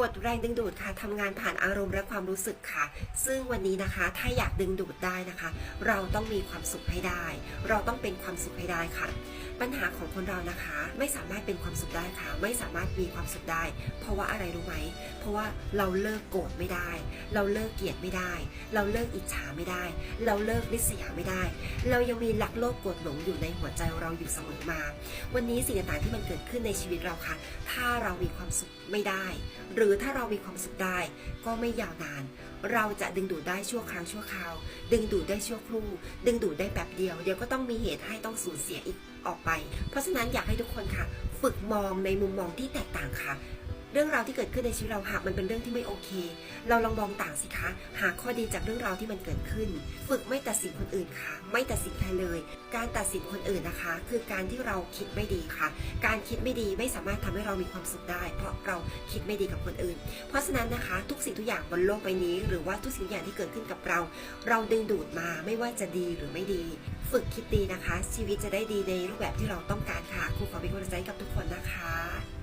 กฎแรงดึงดูดค่ะทำงานผ่านอารมณ์และความรู้สึกค่ะ ซึ่งวันนี้นะคะถ้าอยากดึงดูดได้นะคะ เราต้องมีความสุขให้ได้ เราต้องเป็นความสุขให้ได้ค่ะ ปัญหาของคนเรานะคะ ไม่สามารถเป็นความสุขได้ค่ะ ไม่สามารถมีความสุขได้ เพราะว่าอะไรรู้ไหม เพราะว่าเราเลิกโกรธไม่ได้ เราเลิกเกลียดไม่ได้ เราเลิกอิจฉาไม่ได้ เราเลิกริษยาไม่ได้ เรายังมีหลักโลภโกรธหลงอยู่ในหัวใจเราอยู่เสมอมา วันนี้สิ่งต่างๆที่มันเกิดขึ้นในชีวิตเราค่ะ ถ้าเรามีความสุขไม่ได้ หรือถ้าเรามีความสุขได้ ก็ไม่ยาวนาน เราจะดึงดูดได้ชั่วครั้งชั่วคราว ดึงดูดได้ชั่วครู่ ดึงดูดได้แบบเดียว เดี๋ยวก็ต้องมีเหตุให้ต้องสูญเสียอีกออกไป เพราะฉะนั้นอยากให้ทุกคนค่ะ ฝึกมองในมุมมองที่แตกต่างค่ะ เรื่องราวที่เกิดขึ้นในชีวิตเราหากมันเป็นเรื่องที่ไม่โอเค เราลองมองต่างสิคะ หาข้อดีจากเรื่องราวที่มันเกิดขึ้น ฝึกไม่ตัดสินคนอื่นค่ะ ไม่ตัดสินใครเลย การตัดสินคนอื่นนะคะ คือการที่เราคิดไม่ดีค่ะ การคิดไม่ดีไม่สามารถทำให้เรามีความสุขได้ เพราะเราคิดไม่ดีกับคนอื่น เพราะฉะนั้นนะคะ ทุกสิ่งทุกอย่างบนโลกใบนี้ หรือว่าทุกสิ่งทุกอย่างที่เกิดขึ้นกับเรา เราดึงดูดมาไม่ว่าจะดีหรือไม่ดี ฝึกคิดดีนะคะ ชีวิตจะได้ดีในรูปแบบที่เราต้องการค่ะครูขอเป็นกำลังใจกับทุกคนนะคะ